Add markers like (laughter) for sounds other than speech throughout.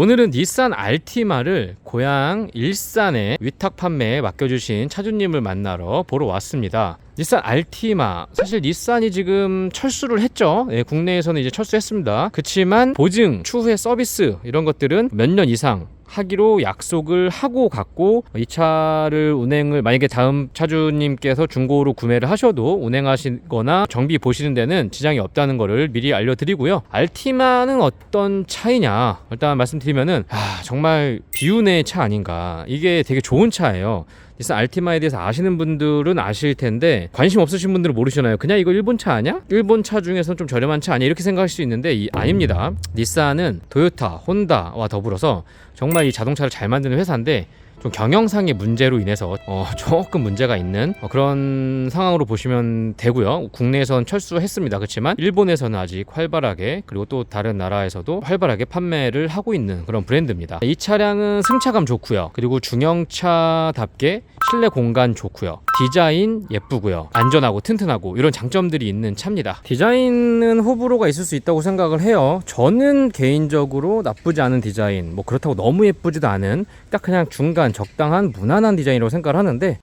오늘은 닛산 알티마를 고향 일산에 위탁 판매에 맡겨주신 차주님을 만나러 보러 왔습니다. 닛산 알티마 사실 닛산이 지금 철수를 했죠. 예, 국내에서는 이제 철수했습니다. 그렇지만 보증, 추후의 서비스 이런 것들은 몇 년 이상 하기로 약속을 하고 갔고 이 차를 운행을 만약에 다음 차주님께서 중고로 구매를 하셔도 운행하시거나 정비 보시는 데는 지장이 없다는 것을 미리 알려드리고요. 알티마는 어떤 차이냐 일단 말씀드리면은 아, 정말 비운의 차 아닌가 이게 되게 좋은 차예요. 닛산 알티마에 대해서 아시는 분들은 아실 텐데 관심 없으신 분들은 모르시나요? 그냥 이거 일본 차 아니야? 일본 차 중에서는 좀 저렴한 차 아니야? 이렇게 생각할 수 있는데 이 아닙니다. 닛산은 토요타, 혼다와 더불어서 정말 이 자동차를 잘 만드는 회사인데 좀 경영상의 문제로 인해서 어, 조금 문제가 있는 어, 그런 상황으로 보시면 되고요. 국내에서는 철수했습니다. 그렇지만 일본에서는 아직 활발하게 그리고 또 다른 나라에서도 활발하게 판매를 하고 있는 그런 브랜드입니다. 이 차량은 승차감 좋고요. 그리고 중형차답게 실내 공간 좋고요. 디자인 예쁘고요. 안전하고 튼튼하고 이런 장점들이 있는 차입니다. 디자인은 호불호가 있을 수 있다고 생각을 해요. 저는 개인적으로 나쁘지 않은 디자인, 뭐 그렇다고 너무 예쁘지도 않은 딱 그냥 중간 적당한 무난한 디자인이라고 생각을 하는데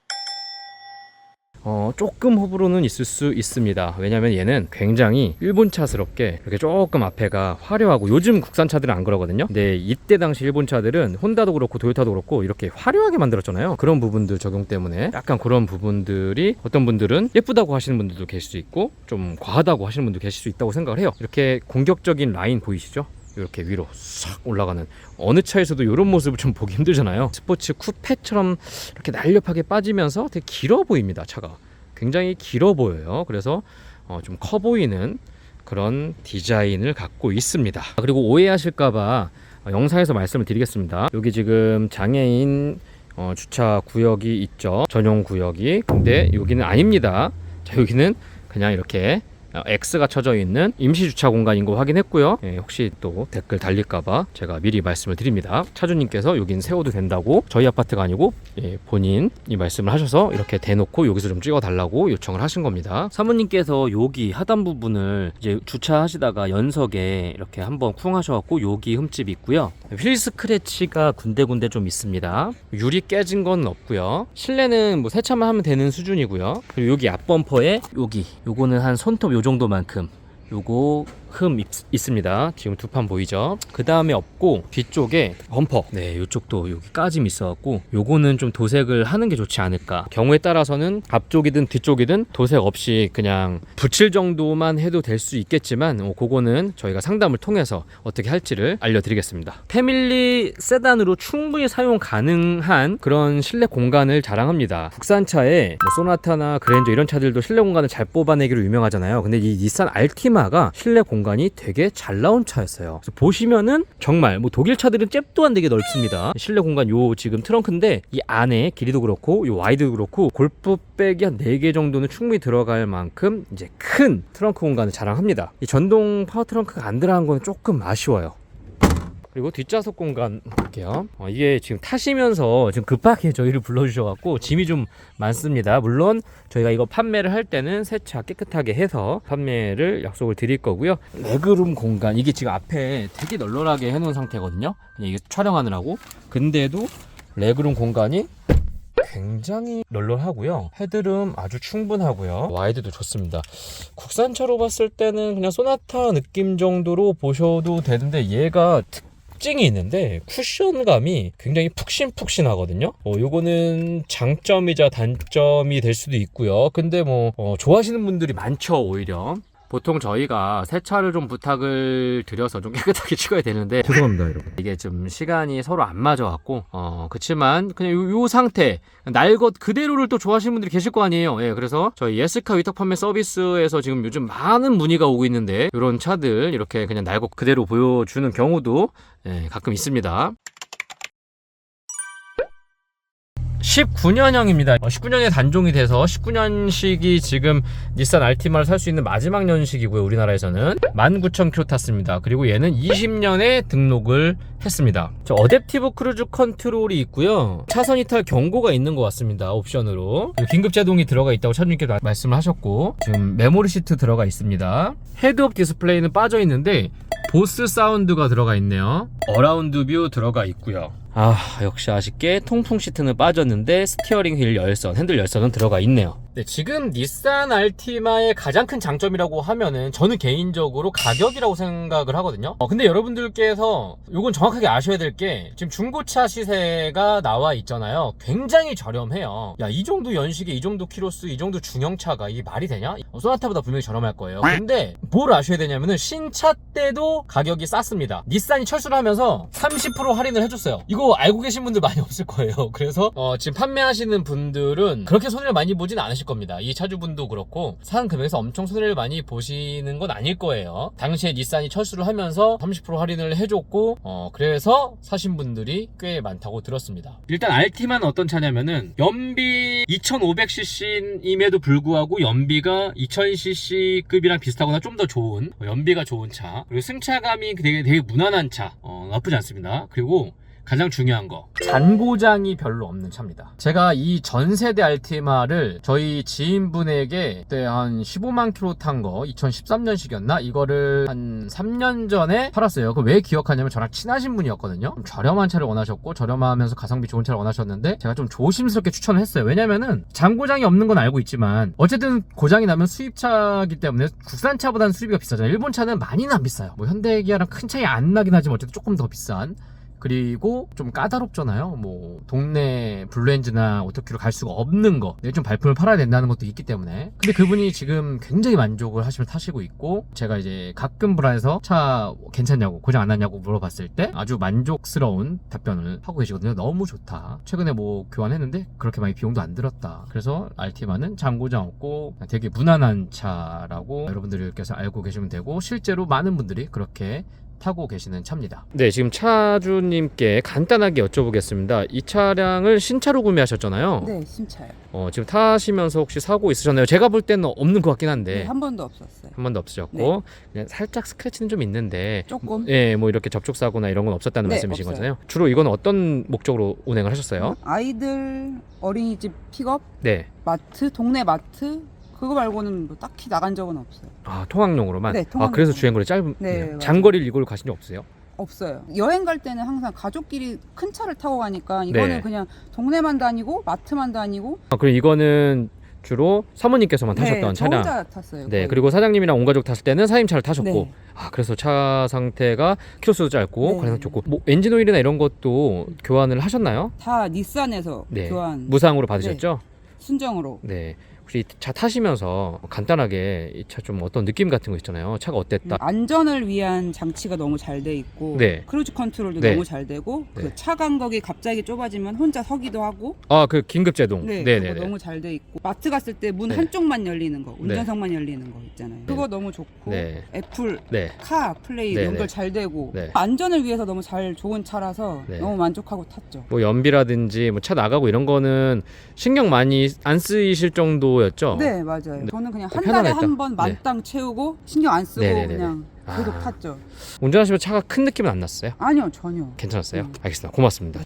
어, 조금 호불호는 있을 수 있습니다. 왜냐면 얘는 굉장히 일본차스럽게 이렇게 조금 앞에가 화려하고 요즘 국산 차들은 안 그러거든요. 근데 이때 당시 일본 차들은 혼다도 그렇고 도요타도 그렇고 이렇게 화려하게 만들었잖아요. 그런 부분들 적용 때문에 약간 그런 부분들이 어떤 분들은 예쁘다고 하시는 분들도 계실 수 있고 좀 과하다고 하시는 분도 계실 수 있다고 생각을 해요. 이렇게 공격적인 라인 보이시죠? 이렇게 위로 싹 올라가는 어느 차에서도 이런 모습을 좀 보기 힘들잖아요. 스포츠 쿠페처럼 이렇게 날렵하게 빠지면서 되게 길어 보입니다. 차가 굉장히 길어 보여요. 그래서 어, 좀 커 보이는 그런 디자인을 갖고 있습니다. 그리고 오해하실까봐 어, 영상에서 말씀을 드리겠습니다. 여기 지금 장애인 어, 주차 구역이 있죠. 전용 구역이. 근데 여기는 아닙니다. 자, 여기는 그냥 이렇게 어, X가 쳐져 있는 임시 주차 공간인 거 확인했고요. 예, 혹시 또 댓글 달릴까봐 제가 미리 말씀을 드립니다. 차주님께서 여긴 세워도 된다고 저희 아파트가 아니고 예, 본인이 말씀을 하셔서 이렇게 대놓고 여기서 좀 찍어달라고 요청을 하신 겁니다. 사모님께서 여기 하단 부분을 이제 주차하시다가 연석에 이렇게 한번 쿵 하셔갖고 여기 흠집이 있고요. 휠 스크래치가 군데군데 좀 있습니다. 유리 깨진 건 없고요. 실내는 뭐 세차만 하면 되는 수준이고요. 그리고 여기 앞 범퍼에 여기 요거는 한 손톱 요 정도만큼 요거 흠 있, 있습니다. 지금 두 판 보이죠? 그 다음에 없고 뒤쪽에 범퍼. 네, 요쪽도 여기 까짐 있어갖고 요거는 좀 도색을 하는 게 좋지 않을까. 경우에 따라서는 앞쪽이든 뒤쪽이든 도색 없이 그냥 붙일 정도만 해도 될 수 있겠지만 어, 그거는 저희가 상담을 통해서 어떻게 할지를 알려드리겠습니다. 패밀리 세단으로 충분히 사용 가능한 그런 실내 공간을 자랑합니다. 국산차에 뭐 소나타나 그랜저 이런 차들도 실내 공간을 잘 뽑아내기로 유명하잖아요. 근데 이 닛산 알티마가 실내 공간 이 되게 잘 나온 차였어요. 보시면은 정말 뭐 독일 차들은 잽도 안 되게 넓습니다. 실내 공간 요 지금 트렁크인데 이 안에 길이도 그렇고 요 와이드도 그렇고 골프백이 한 4개 정도는 충분히 들어갈 만큼 이제 큰 트렁크 공간을 자랑합니다. 이 전동 파워 트렁크가 안 들어간 건 조금 아쉬워요. 그리고 뒷좌석 공간 볼게요. 어, 이게 지금 타시면서 지금 급하게 저희를 불러주셔갖고 짐이 좀 많습니다. 물론 저희가 이거 판매를 할 때는 세차 깨끗하게 해서 판매를 약속을 드릴 거고요. 레그룸 공간 이게 지금 앞에 되게 널널하게 해놓은 상태거든요. 그냥 이게 촬영하느라고. 근데도 레그룸 공간이 굉장히 널널하고요. 헤드룸 아주 충분하고요. 와이드도 좋습니다. 국산차로 봤을 때는 그냥 소나타 느낌 정도로 보셔도 되는데 얘가 특징이 있는데 쿠션감이 굉장히 푹신푹신하거든요. 어, 요거는 장점이자 단점이 될 수도 있고요. 근데 뭐 어, 좋아하시는 분들이 많죠 오히려. 보통 저희가 세차를 좀 부탁을 드려서 좀 (laughs) 깨끗하게 찍어야 되는데 죄송합니다, 여러분. 이게 좀 시간이 서로 안 맞아갖고 어 그치만 그냥 요, 요 상태 날 것 그대로를 또 좋아하시는 분들이 계실 거 아니에요 예 그래서 저희 예스카 위탁 판매 서비스에서 지금 요즘 많은 문의가 오고 있는데 이런 차들 이렇게 그냥 날 것 그대로 보여주는 경우도 예, 가끔 있습니다 19년형입니다. 19년에 단종이 돼서 19년식이 지금 닛산 알티마를 살 수 있는 마지막 년식이고요. 우리나라에서는 19,000km 탔습니다. 그리고 얘는 20년에 등록을 했습니다. 저 어댑티브 크루즈 컨트롤이 있고요. 차선 이탈 경고가 있는 것 같습니다. 옵션으로. 긴급 제동이 들어가 있다고 차주님께서 마- 말씀을 하셨고 지금 메모리 시트 들어가 있습니다. 헤드업 디스플레이는 빠져 있는데 보스 사운드가 들어가 있네요. 어라운드 뷰 들어가 있고요. 아 역시 아쉽게 통풍 시트는 빠졌는데 스티어링 휠 열선, 핸들 열선은 들어가 있네요. 네, 지금 닛산 알티마의 가장 큰 장점이라고 하면은 저는 개인적으로 가격이라고 생각을 하거든요. 어, 근데 여러분들께서 이건 정확하게 아셔야 될 게 지금 중고차 시세가 나와 있잖아요. 굉장히 저렴해요. 야, 이 정도 연식에 이 정도 키로수, 이 정도 중형차가 이게 말이 되냐? 어, 소나타보다 분명히 저렴할 거예요. 근데 뭘 아셔야 되냐면은 신차 때도 가격이 쌌습니다. 닛산이 철수를 하면서 30% 할인을 해줬어요. 이거 알고 계신 분들 많이 없을 거예요. 그래서 어, 지금 판매하시는 분들은 그렇게 손해를 많이 보진 않으실 겁니다. 이 차주분도 그렇고 사는 금액에서 엄청 손해를 많이 보시는 건 아닐 거예요. 당시에 닛산이 철수를 하면서 30% 할인을 해줬고 어, 그래서 사신 분들이 꽤 많다고 들었습니다. 일단 알티마는 어떤 차냐면은 연비 2500cc임에도 불구하고 연비가 2000cc급이랑 비슷하거나 좀 더 좋은 어, 연비가 좋은 차 그리고 승차감이 되게 되게 무난한 차 어, 나쁘지 않습니다. 그리고 가장 중요한 거. 잔고장이 별로 없는 차입니다. 제가 이 전세대 알티마를 저희 지인분에게 그때 한 15만 킬로 탄 거 2013년식이었나? 이거를 한 3년 전에 팔았어요. 그 왜 기억하냐면 저랑 친하신 분이었거든요. 좀 저렴한 차를 원하셨고 저렴하면서 가성비 좋은 차를 원하셨는데 제가 좀 조심스럽게 추천을 했어요. 왜냐면은 잔고장이 없는 건 알고 있지만 어쨌든 고장이 나면 수입차기 때문에 국산차보다는 수입비가 비싸잖아요. 일본 차는 많이는 안 비싸요. 뭐 현대기아랑 큰 차이 안 나긴 하지만 어쨌든 조금 더 비싼 그리고 좀 까다롭잖아요. 뭐 동네 블루엔즈나 오토키로 갈 수가 없는 거. 내일 좀 발품을 팔아야 된다는 것도 있기 때문에. 근데 그분이 지금 굉장히 만족을 하시면 타시고 있고 제가 이제 가끔 브라에서 차 괜찮냐고 고장 안 났냐고 물어봤을 때 아주 만족스러운 답변을 하고 계시거든요. 너무 좋다. 최근에 뭐 교환했는데 그렇게 많이 비용도 안 들었다. 그래서 알티마는 장고장 없고 되게 무난한 차라고 여러분들께서 알고 계시면 되고 실제로 많은 분들이 그렇게 타고 계시는 차입니다. 네, 지금 차주님께 간단하게 여쭤보겠습니다. 이 차량을 신차로 구매하셨잖아요. 네, 신차요. 어, 지금 타시면서 혹시 사고 있으셨나요? 제가 볼 때는 없는 것 같긴 한데 네, 한 번도 없었어요. 한 번도 없으셨고 네. 그냥 살짝 스크래치는 좀 있는데 조금 예, 뭐 이렇게 접촉 사고나 이런 건 없었다는 네, 말씀이신 없어요. 거잖아요. 주로 이건 어떤 목적으로 운행을 하셨어요? 아이들 어린이집 픽업, 네. 마트, 동네 마트 그거 말고는 뭐 딱히 나간 적은 없어요. 아, 통학용으로만. 네, 아, 통학용으로. 그래서 주행거리 짧은 네, 네, 맞아요. 장거리를 이걸로 가신 적 없어요? 없어요. 여행 갈 때는 항상 가족끼리 큰 차를 타고 가니까 이거는 네. 그냥 동네만 다니고 마트만 다니고 아, 그럼 이거는 주로 사모님께서만 타셨던 네, 저 차량. 혼자 탔어요. 네, 거의. 그리고 사장님이랑 온 가족 탔을 때는 사임 차를 타셨고, 네. 아 그래서 차 상태가 키로수도 짧고 네. 관상 좋고, 뭐 엔진 오일이나 이런 것도 교환을 하셨나요? 다 닛산에서 네. 교환 무상으로 받으셨죠? 순정으로 네. 혹시 이차 타시면서 간단하게 이 차 좀 어떤 느낌 같은 거 있잖아요. 차가 어땠다? 음, 안전을 위한 장치가 너무 잘 돼 있고 네. 크루즈 컨트롤도 네. 너무 잘 되고 네. 그 차 간격이 갑자기 좁아지면 혼자 서기도 하고 아 그 긴급 제동. 네, 네, 그거 네, 네. 너무 잘 돼 있고 마트 갔을 때 문 네. 한쪽만 열리는 거, 운전석만 열리는 거 있잖아요. 그거 너무 좋고 네. 애플 네. 카 플레이 네, 연결 네. 잘 되고 네. 안전을 위해서 너무 잘 좋은 차라서 네. 너무 만족하고 탔죠. 뭐 연비라든지 뭐 차 나가고 이런 거는 신경 많이 안 쓰이실 정도 였죠? 네 맞아요. 네. 저는 그냥 어, 한 달에 편안했다. 한번 네. 만땅 채우고 신경 안 쓰고 네, 네, 네, 네. 그냥 계속 아. 탔죠. 운전하시면 차가 큰 느낌은 안 났어요? 아니요 전혀. 괜찮았어요? 음. 알겠습니다. 고맙습니다.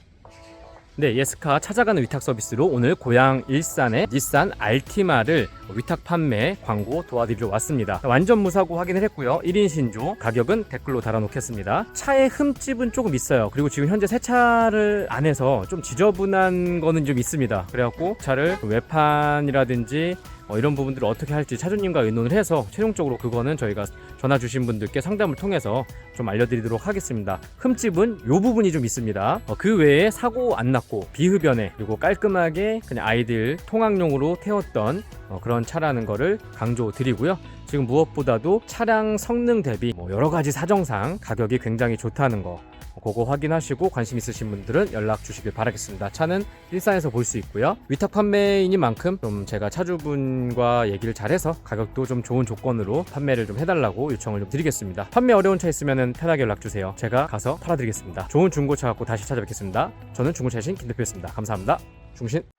네, 예스카 찾아가는 위탁 서비스로 오늘 고향 일산의 닛산 알티마를 위탁 판매 광고 도와드리러 왔습니다. 완전 무사고 확인을 했고요. 1인 신조 가격은 댓글로 달아놓겠습니다. 차의 흠집은 조금 있어요. 그리고 지금 현재 새 차를 안에서 좀 지저분한 거는 좀 있습니다. 그래갖고 차를 외판이라든지 어, 이런 부분들을 어떻게 할지 차주님과 의논을 해서 최종적으로 그거는 저희가 전화 주신 분들께 상담을 통해서 좀 알려드리도록 하겠습니다. 흠집은 요 부분이 좀 있습니다. 어, 그 외에 사고 안 났고 비흡연해 그리고 깔끔하게 그냥 아이들 통학용으로 태웠던 어, 그런 차라는 거를 강조드리고요. 지금 무엇보다도 차량 성능 대비 뭐 여러 가지 사정상 가격이 굉장히 좋다는 거 그거 확인하시고 관심 있으신 분들은 연락 주시길 바라겠습니다. 차는 일산에서 볼 수 있고요. 위탁 판매인인 만큼 좀 제가 차주분과 얘기를 잘해서 가격도 좀 좋은 조건으로 판매를 좀 해달라고 요청을 좀 드리겠습니다. 판매 어려운 차 있으면 편하게 연락 주세요. 제가 가서 팔아드리겠습니다. 좋은 중고차 갖고 다시 찾아뵙겠습니다. 저는 중고차신 김대표였습니다. 감사합니다. 중신